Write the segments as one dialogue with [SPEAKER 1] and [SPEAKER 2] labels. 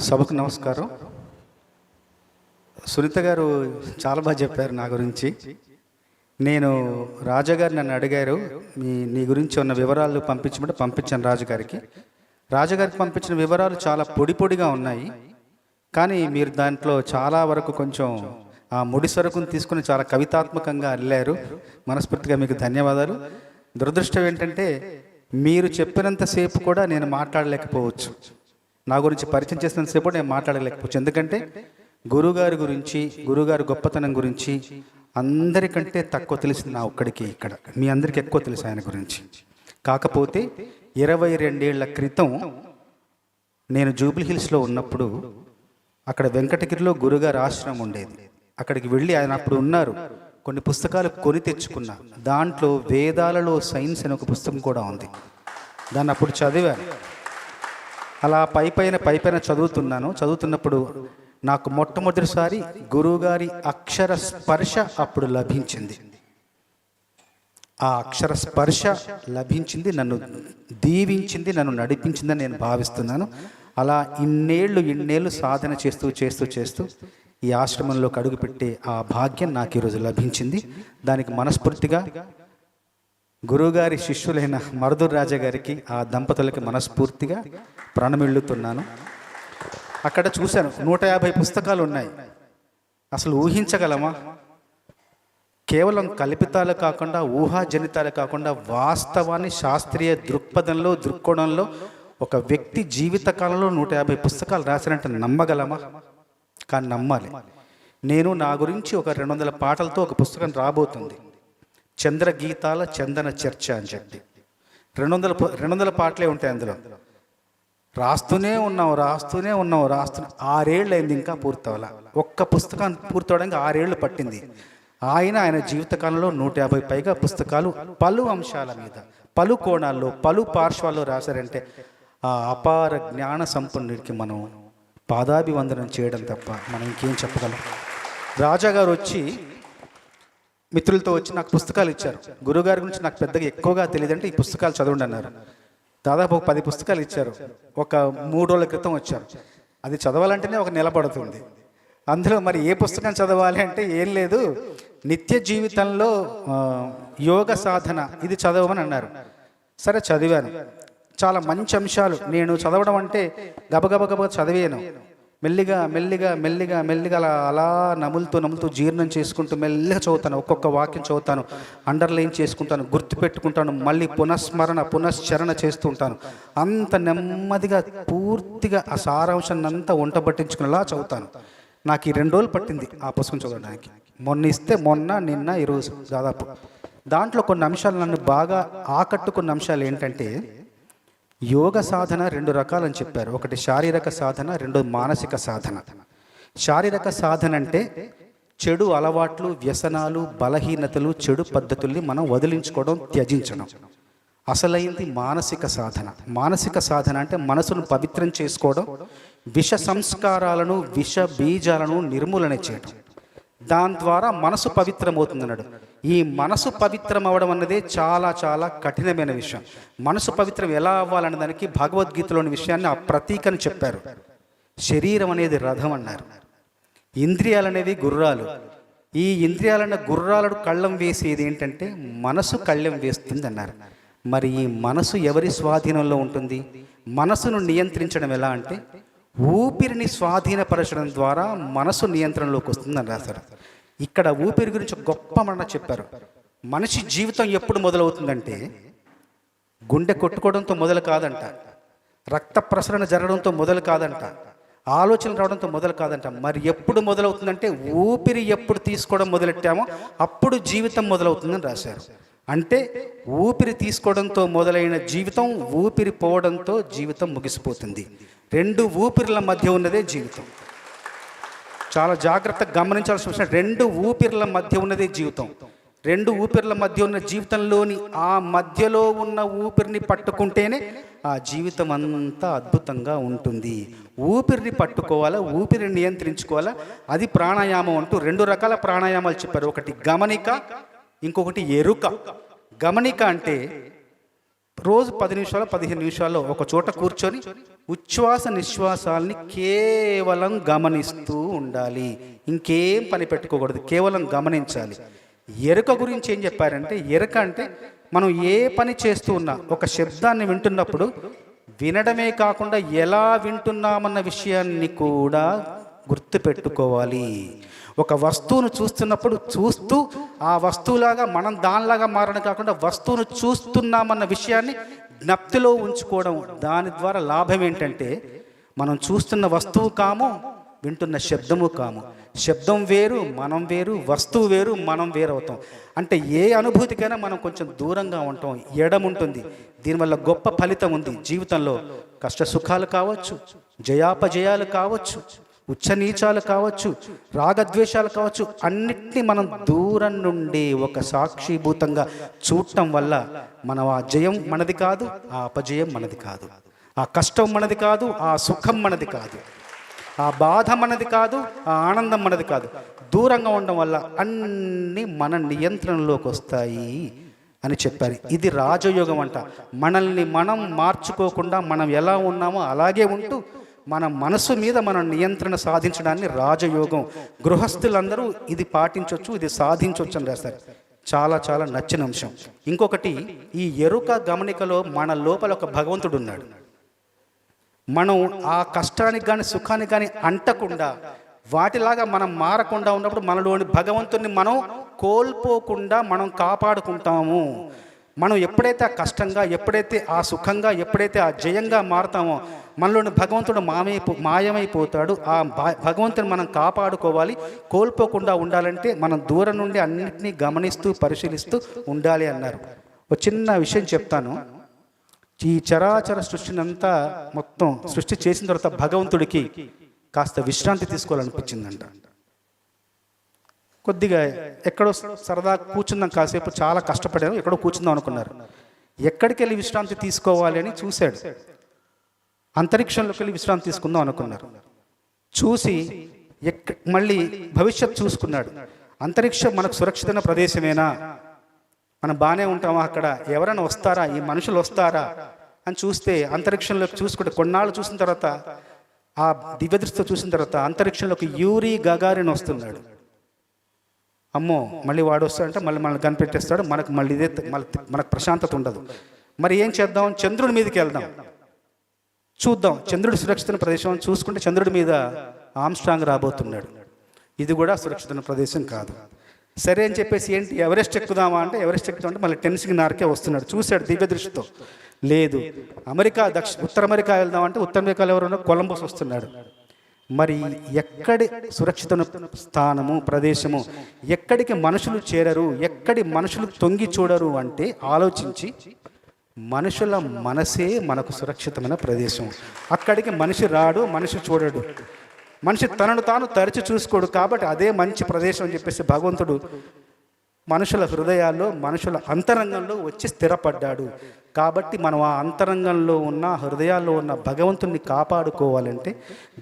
[SPEAKER 1] సభకు నమస్కారం. సునీత గారు చాలా బాగా చెప్పారు నా గురించి. నేను రాజాగారు నన్ను అడిగారు మీ నీ గురించి ఉన్న వివరాలు పంపించమంటే పంపించాను రాజుగారికి రాజుగారికి పంపించిన వివరాలు చాలా పొడి పొడిగా ఉన్నాయి. కానీ మీరు దాంట్లో చాలా వరకు కొంచెం ఆ ముడి సరుకును తీసుకుని చాలా కవితాత్మకంగా అల్లారు. మనస్ఫూర్తిగా మీకు ధన్యవాదాలు. దురదృష్టం ఏంటంటే మీరు చెప్పినంతసేపు కూడా నేను మాట్లాడలేకపోవచ్చు. నా గురించి పరిచయం చేసినంతసేపు నేను మాట్లాడలేకపోవచ్చు. ఎందుకంటే గురుగారి గురించి గురుగారి గొప్పతనం గురించి అందరికంటే తక్కువ తెలిసింది నా ఒక్కడికి ఇక్కడ. మీ అందరికీ ఎక్కువ తెలుసు ఆయన గురించి. కాకపోతే ఇరవై రెండేళ్ళ క్రితం నేను జూబ్లీ హిల్స్లో ఉన్నప్పుడు అక్కడ వెంకటగిరిలో గురుగారి ఆశ్రమం ఉండేది. అక్కడికి వెళ్ళి ఆయన అప్పుడు ఉన్నారు. కొన్ని పుస్తకాలు కొని తెచ్చుకున్నా. దాంట్లో వేదాలలో సైన్స్ అనే ఒక పుస్తకం కూడా ఉంది. దాన్ని అప్పుడు చదివాను. అలా పై పైన పై పైన చదువుతున్నాను. చదువుతున్నప్పుడు నాకు మొట్టమొదటిసారి గురువుగారి అక్షర స్పర్శ అప్పుడు లభించింది. ఆ అక్షర స్పర్శ లభించింది నన్ను దీవించింది నన్ను నడిపించిందని నేను భావిస్తున్నాను. అలా ఇన్నేళ్ళు ఇన్నేళ్ళు సాధన చేస్తూ చేస్తూ చేస్తూ ఈ ఆశ్రమంలోకి అడుగుపెట్టే ఆ భాగ్యం నాకు ఈరోజు లభించింది. దానికి మనస్ఫూర్తిగా గురువుగారి శిష్యులైన మరుదూర్ రాజా గారికి ఆ దంపతులకి మనస్ఫూర్తిగా ప్రణమిల్లుతున్నాను. అక్కడ చూశాను నూట యాభై పుస్తకాలు ఉన్నాయి. అసలు ఊహించగలమా? కేవలం కల్పితాలు కాకుండా ఊహాజనితాలు కాకుండా వాస్తవాన్ని శాస్త్రీయ దృక్పథంలో దృక్కోణంలో ఒక వ్యక్తి జీవితకాలంలో నూట యాభై పుస్తకాలు రాసినట్టు నమ్మగలమా? కానీ నమ్మాలి. నేను నా గురించి ఒక రెండు వందల పాటలతో ఒక పుస్తకం రాబోతుంది. చంద్రగీతాల చందన చర్చ అని చెప్పి. రెండు వందల రెండు వందల పాటలే ఉంటాయి అందులో. రాస్తూనే ఉన్నాం రాస్తూనే ఉన్నాం రాస్తూ ఆరేళ్ళు అయింది ఇంకా పూర్తవల. ఒక్క పుస్తకాన్ని పూర్తవడానికి ఆరేళ్ళు పట్టింది. ఆయన ఆయన జీవితకాలంలో నూట యాభై పైగా పుస్తకాలు పలు అంశాల మీద పలు కోణాల్లో పలు పార్శ్వాల్లో రాశారంటే ఆ అపార జ్ఞాన సంపన్నుడికి మనం పాదాభివందనం చేయడం తప్ప మనం ఇంకేం చెప్పగలం. రాజాగారు వచ్చి మిత్రులతో వచ్చి నాకు పుస్తకాలు ఇచ్చారు. గురుగారి గురించి నాకు పెద్దగా ఎక్కువగా తెలియదంటే ఈ పుస్తకాలు చదవండి అన్నారు. దాదాపు ఒక పది పుస్తకాలు ఇచ్చారు. ఒక మూడు రోజుల క్రితం వచ్చారు. అది చదవాలంటేనే ఒక నిలబడుతుంది అందులో మరి ఏ పుస్తకం చదవాలి అంటే ఏం లేదు. నిత్య జీవితంలో యోగ సాధన ఇది చదవమని అన్నారు. సరే చదివాను. చాలా మంచి అంశాలు. నేను చదవడం అంటే గబగబ గబ చదివాను మెల్లిగా మెల్లిగా మెల్లిగా మెల్లిగా అలా అలా నములుతూ నములుతూ జీర్ణం చేసుకుంటూ మెల్లిగా చదువుతాను. ఒక్కొక్క వాక్యం చదువుతాను. అండర్లైన్ చేసుకుంటాను. గుర్తు పెట్టుకుంటాను. మళ్ళీ పునఃస్మరణ పునశ్చరణ చేస్తూ ఉంటాను అంత నెమ్మదిగా పూర్తిగా ఆ సారాంశాన్ని అంతా వంట పట్టించుకునేలా చదువుతాను. నాకు ఈ రెండు రోజులు పట్టింది ఆ పుస్తకం చదవడానికి. మొన్న ఇస్తే మొన్న నిన్న ఈరోజు దాదాపు. దాంట్లో కొన్ని అంశాలు నన్ను బాగా ఆకట్టుకున్న అంశాలు ఏంటంటే యోగ సాధన రెండు రకాలని చెప్పారు. ఒకటి శారీరక సాధన రెండు మానసిక సాధన. శారీరక సాధన అంటే చెడు అలవాట్లు వ్యసనాలు బలహీనతలు చెడు పద్ధతుల్ని మనం వదిలించుకోవడం త్యజించడం. అసలైంది మానసిక సాధన. మానసిక సాధన అంటే మనసును పవిత్రం చేసుకోవడం విష సంస్కారాలను విష బీజాలను నిర్మూలన చేయడం. దాని ద్వారా మనసు పవిత్రమవుతుందన్నాడు. ఈ మనసు పవిత్రం అవ్వడం అన్నదే చాలా చాలా కఠినమైన విషయం. మనసు పవిత్రం ఎలా అవ్వాలనే దానికి భగవద్గీతలోని విషయాన్ని ఆ ప్రతీకని చెప్పారు. శరీరం అనేది రథం అన్నారు. ఇంద్రియాలు అనేవి గుర్రాలు. ఈ ఇంద్రియాలన్న గుర్రాలను కళ్ళం వేసేది ఏంటంటే మనసు కళ్ళెం వేస్తుంది అన్నారు మరి ఈ మనసు ఎవరి స్వాధీనంలో ఉంటుంది? మనసును నియంత్రించడం ఎలా అంటే ఊపిరిని స్వాధీనపరచడం ద్వారా మనసు నియంత్రణలోకి వస్తుందని రాశారు ఇక్కడ ఊపిరి గురించి గొప్ప మాట చెప్పారు. మనిషి జీవితం ఎప్పుడు మొదలవుతుందంటే గుండె కొట్టుకోవడంతో మొదలు కాదంట రక్త ప్రసరణ జరగడంతో మొదలు కాదంట ఆలోచన రావడంతో మొదలు కాదంట. మరి ఎప్పుడు మొదలవుతుందంటే ఊపిరి ఎప్పుడు తీసుకోవడం మొదలెట్టామో అప్పుడు జీవితం మొదలవుతుందని రాశారు. అంటే ఊపిరి తీసుకోవడంతో మొదలైన జీవితం ఊపిరి పోవడంతో జీవితం ముగిసిపోతుంది. రెండు ఊపిరిల మధ్య ఉన్నదే జీవితం. చాలా జాగ్రత్తగా గమనించాల్సిన విషయం రెండు ఊపిర్ల మధ్య ఉన్నదే జీవితం. రెండు ఊపిర్ల మధ్య ఉన్న జీవితంలోని ఆ మధ్యలో ఉన్న ఊపిరిని పట్టుకుంటేనే ఆ జీవితం అంతా అద్భుతంగా ఉంటుంది. ఊపిరిని పట్టుకోవాలా? ఊపిరిని నియంత్రించుకోవాలా? అది ప్రాణాయామం అంటూ రెండు రకాల ప్రాణాయామాలు చెప్పారు. ఒకటి గమనిక ఇంకొకటి ఎరుక. గమనిక అంటే రోజు పది నిమిషాలు పదిహేను నిమిషాల్లో ఒక చోట కూర్చొని ఉచ్ఛ్వాస నిశ్వాసాలని కేవలం గమనిస్తూ ఉండాలి. ఇంకేం పని పెట్టుకోకూడదు కేవలం గమనించాలి. ఎరుక గురించి ఏం చెప్పారంటే ఎరుక అంటే మనం ఏ పని చేస్తూ ఉన్నా ఒక శబ్దాన్ని వింటున్నప్పుడు వినడమే కాకుండా ఎలా వింటున్నామన్న విషయాన్ని కూడా గుర్తుపెట్టుకోవాలి. ఒక వస్తువును చూస్తున్నప్పుడు చూస్తూ ఆ వస్తువులాగా మనం దానిలాగా మారడం కాకుండా వస్తువును చూస్తున్నామన్న విషయాన్ని జ్ఞప్తిలో ఉంచుకోవడం. దాని ద్వారా లాభం ఏంటంటే మనం చూస్తున్న వస్తువు కాము వింటున్న శబ్దము కాము. శబ్దం వేరు మనం వేరు వస్తువు వేరు మనం వేరవుతాం. అంటే ఏ అనుభూతికైనా మనం కొంచెం దూరంగా ఉంటాం ఎడం ఉంటుంది. దీనివల్ల గొప్ప ఫలితం ఉంది జీవితంలో. కష్ట సుఖాలు కావచ్చు జయాపజయాలు కావచ్చు. ఉచ్చనీచాలు కావచ్చు రాగద్వేషాలు కావచ్చు అన్నిటినీ మనం దూరం నుండి ఒక సాక్షిభూతంగా చూడటం వల్ల మనం ఆ జయం మనది కాదు ఆ అపజయం మనది కాదు. ఆ కష్టం మనది కాదు ఆ సుఖం మనది కాదు. ఆ బాధ మనది కాదు ఆ ఆనందం మనది కాదు. దూరంగా ఉండడం వల్ల అన్నీ మన నియంత్రణలోకి వస్తాయి అని చెప్పారు. ఇది రాజయోగం అంట. మనల్ని మనం మార్చుకోకుండా మనం ఎలా ఉన్నామో అలాగే ఉంటూ మన మనసు మీద మనం నియంత్రణ సాధించడాన్ని రాజయోగం. గృహస్థులందరూ ఇది పాటించవచ్చు ఇది సాధించవచ్చు అని రాస్తారు. చాలా చాలా నచ్చిన అంశం. ఇంకొకటి ఈ ఎరుక గమనికలో మన లోపల ఒక భగవంతుడు ఉన్నాడు. మనం ఆ కష్టానికి కానీ సుఖానికి కానీ అంటకుండా వాటిలాగా మనం మారకుండా ఉన్నప్పుడు మనలోని భగవంతుని మనం కోల్పోకుండా మనం కాపాడుకుంటాము. మనం ఎప్పుడైతే ఆ కష్టంగా ఎప్పుడైతే ఆ సుఖంగా ఎప్పుడైతే ఆ జయంగా మారుతామో మనలోని భగవంతుడు మామై మాయమైపోతాడు. ఆ భగవంతుని మనం కాపాడుకోవాలి. కోల్పోకుండా ఉండాలంటే మనం దూరం నుండి అన్నింటినీ గమనిస్తూ పరిశీలిస్తూ ఉండాలి అన్నారు. ఒక చిన్న విషయం చెప్తాను. ఈ చరాచర సృష్టినంతా మొత్తం సృష్టి చేసిన తర్వాత భగవంతుడికి కాస్త విశ్రాంతి తీసుకోవాలనిపించిందంట. కొద్దిగా ఎక్కడో సరదా కూర్చుందాం కాసేపు చాలా కష్టపడారు ఎక్కడో కూర్చుందాం అనుకున్నారు. ఎక్కడికి వెళ్ళి విశ్రాంతి తీసుకోవాలి అని చూశాడు. అంతరిక్షంలోకి వెళ్ళి విశ్రాంతి తీసుకుందాం అనుకున్నారు. చూసి ఎక్క మళ్ళీ భవిష్యత్ చూసుకున్నాడు. అంతరిక్షం మనకు సురక్షితమైన ప్రదేశమేనా? మనం బాగానే ఉంటామా అక్కడ? ఎవరైనా వస్తారా? ఈ మనుషులు వస్తారా? అని చూస్తే అంతరిక్షంలోకి చూసుకుంటే కొన్నాళ్ళు చూసిన తర్వాత ఆ దివ్య దృష్టితో చూసిన తర్వాత అంతరిక్షంలోకి యూరి గగారిని వస్తున్నాడు. అమ్మో మళ్ళీ వాడు వస్తాడంటే మళ్ళీ మనల్ని కనిపెట్టేస్తాడు మనకు మళ్ళీ ఇదే మళ్ళీ మనకు ప్రశాంతత ఉండదు. మరి ఏం చేద్దాం? చంద్రుడి మీదకి వెళ్దాం. చూద్దాం. చంద్రుడు సురక్షిత ప్రదేశం అని చూసుకుంటే చంద్రుడి మీద ఆమ్స్ట్రాంగ్ రాబోతున్నాడు. ఇది కూడా సురక్షిత ప్రదేశం కాదు. సరే అని చెప్పేసి ఏంటి? ఎవరెస్ట్ ఎక్కుదామా అంటే ఎవరెస్ట్ ఎక్కుదాం అంటే మళ్ళీ టెన్సింగ్ నార్కే వస్తున్నాడు. చూశాడు దివ్య దృష్టితో. లేదు. అమెరికా దక్షి ఉత్తర అమెరికా వెళ్దాం అంటే ఉత్తర అమెరికాలో ఎవరు కొలంబస్ వస్తున్నాడు. మరి ఎక్కడి సురక్షిత స్థానము ప్రదేశము ఎక్కడికి మనుషులు చేరరు ఎక్కడి మనుషులు తొంగి చూడరు అంటే ఆలోచించి మనుషుల మనసే మనకు సురక్షితమైన ప్రదేశం. అక్కడికి మనిషి రాడు మనిషి చూడడు. మనిషి తనను తాను తరచి చూసుకోడు కాబట్టి అదే మంచి ప్రదేశం అని చెప్పేసి భగవంతుడు మనుషుల హృదయాల్లో మనుషుల అంతరంగంలో వచ్చి స్థిరపడ్డాడు. కాబట్టి మనం ఆ అంతరంగంలో ఉన్న హృదయాల్లో ఉన్న భగవంతుణ్ణి కాపాడుకోవాలంటే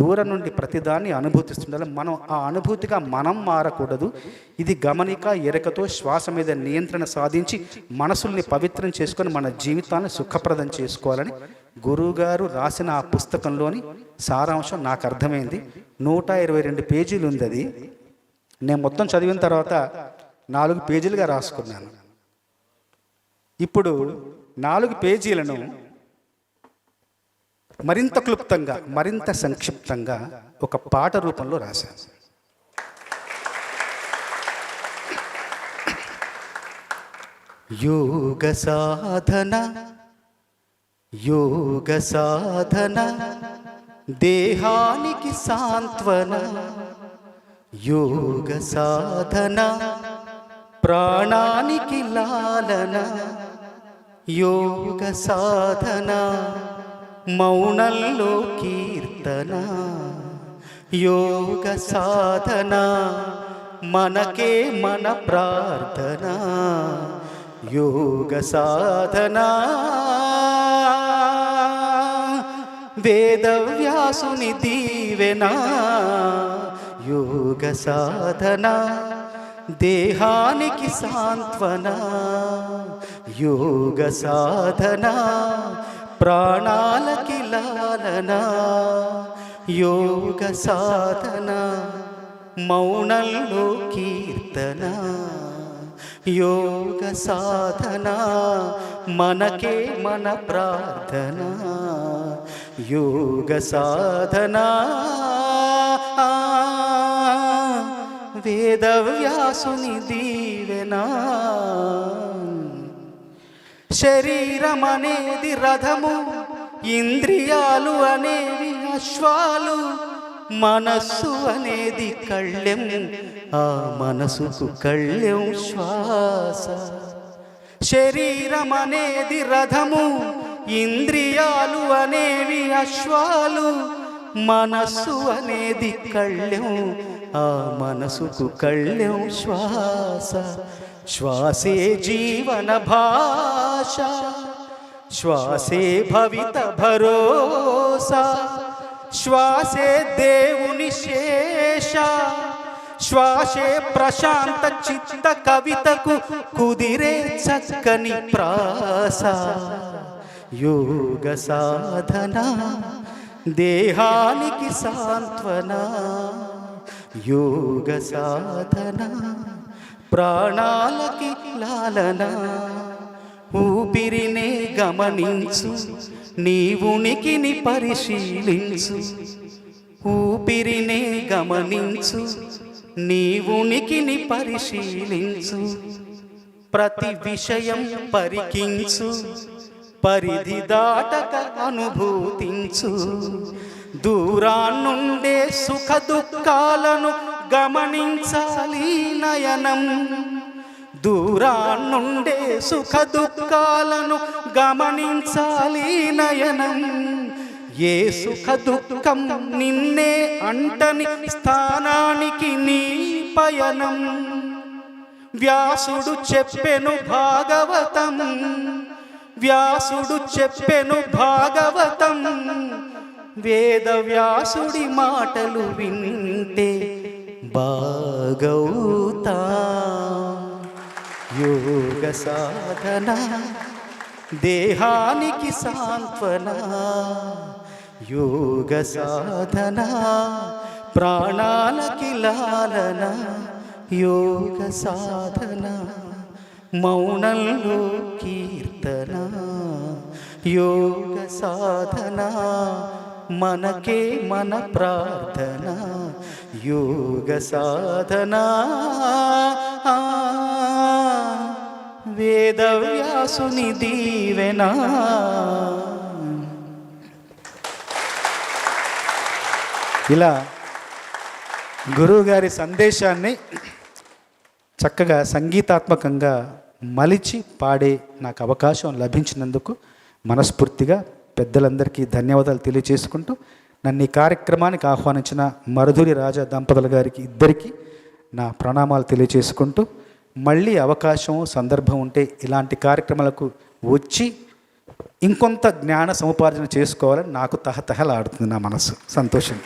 [SPEAKER 1] దూరం నుండి ప్రతిదాన్ని అనుభూతిస్తుండాలి. మనం ఆ అనుభూతిగా మనం మారకూడదు. ఇది గమనిక ఎరకతో శ్వాస మీద నియంత్రణ సాధించి మనసుల్ని పవిత్రం చేసుకొని మన జీవితాన్ని సుఖప్రదం చేసుకోవాలని గురువుగారు రాసిన ఆ పుస్తకంలోని సారాంశం నాకు అర్థమైంది. నూట ఇరవై రెండు పేజీలు ఉంది అది. నేను మొత్తం చదివిన తర్వాత నాలుగు పేజీలుగా రాసుకున్నాను. ఇప్పుడు నాలుగు పేజీలను మరింత క్లుప్తంగా మరింత సంక్షిప్తంగా ఒక పాట రూపంలో రాశాను. యోగ సాధన యోగ సాధన దేహానికి సాంత్వన యోగ సాధన ప్రాణానికి లాలన యోగ సాధన మౌనంలో కీర్తన యోగ సాధన మనకే మన ప్రార్థన యోగ సాధన. వేదవ్యాసుని దీవెన యోగ సాధన. దేహానికి సాంత్వన యోగ సాధన ప్రాణాలకి లాలన యోగ సాధన మౌనంలో కీర్తన యోగ సాధన మనకే మన ప్రార్థన యోగ సాధన వేదవ్యాసుని దీవెనా శరీరం అనేది రథము ఇంద్రియాలు అనేవి అశ్వాలు మనస్సు అనేది కళ్ళెం ఆ మనసుకు కళ్ళెం శ్వాస. శరీరం అనేది రథము ఇంద్రియాలు అనేవి అశ్వాలు మనస్సు అనేది కళ్ళెం ఆ మనసుకు కళ్ళెం శ్వాస శ్వాసే జీవన భాష శ్వాసే భవిత భరోసా శ్వాసే దేవుని శేష శ్వాసే ప్రశాంత చిత్త కవితకు కుదిరే చక్కని ప్రాస యోగ సాధన దేహానికి సాంత్వన యోగ సాధన ప్రాణాలకి లాలన. ఊపిరినే గమనించు నీ ఉనికిని పరిశీలించు. ఊపిరినే గమనించు నీ ఉనికిని పరిశీలించు. ప్రతి విషయం పరికించు పరిధి దాటక అనుభూతించు. దూరాన్నుండే సుఖ దుఃఖాలను గమనించాలి నయనం. దూరాన్నుండే సుఖ దుఃఖాలను గమనించాలి నయనం. ఏ సుఖ దుఃఖం నిన్నే అంటని స్థానానికి నీ పయనం. వ్యాసుడు చెప్పెను భాగవతం. వ్యాసుడు చెప్పెను భాగవతం. వేదవ్యాసుడి మాటలు వింటే బాగవుతా. యోగ సాధన దేహానికి సాంత్వన. యోగ సాధన ప్రాణాలకి లాలన. యోగ సాధన మౌనంలో కీర్తన. యోగ సాధనా. మనకే మన ప్రార్థన యోగ సాధన. వేదవ్యాసుని దీవెనా. ఇలా గురువుగారి సందేశాన్ని చక్కగా సంగీతాత్మకంగా మలిచి పాడే నాకు అవకాశం లభించినందుకు మనస్ఫూర్తిగా పెద్దలందరికీ ధన్యవాదాలు తెలియజేసుకుంటూ నన్ను ఈ కార్యక్రమానికి ఆహ్వానించిన మరుధురి రాజా దంపతుల గారికి ఇద్దరికి నా ప్రణామాలు తెలియజేసుకుంటూ మళ్ళీ అవకాశం సందర్భం ఉంటే ఇలాంటి కార్యక్రమాలకు వచ్చి ఇంకొంత జ్ఞాన సముపార్జన చేసుకోవాలని నాకు తహతహలాడుతుంది నా మనసు. సంతోషం.